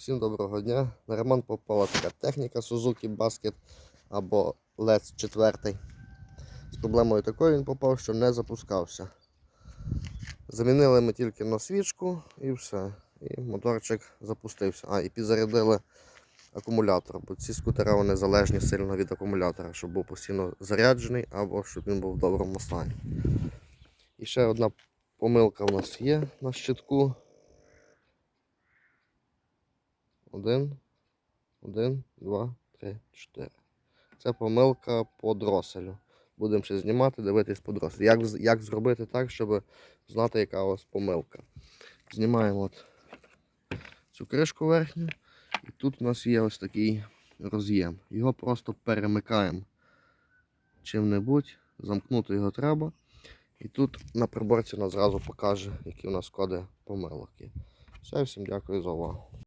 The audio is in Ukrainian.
Всім доброго дня. На ремонт попала така техніка Suzuki Basket або LED 4. З проблемою такою він попав, що не запускався. Замінили ми тільки на свічку і все. І моторчик запустився. А, і підзарядили акумулятор, бо ці скутера вони залежні сильно від акумулятора, щоб був постійно заряджений або щоб він був в доброму стані. І ще одна помилка у нас є на щитку. Один, один, два, три, чотири. Це помилка по дроселю. Будемо ще знімати, дивитись по дроселю. Як, як зробити так, щоб знати, яка у вас помилка. Знімаємо от цю кришку верхню. І тут у нас є ось такий роз'єм. Його просто перемикаємо чим-небудь. Замкнути його треба. І тут на приборці нас зразу покаже, які у нас коди помилок є. Все, всім дякую за увагу.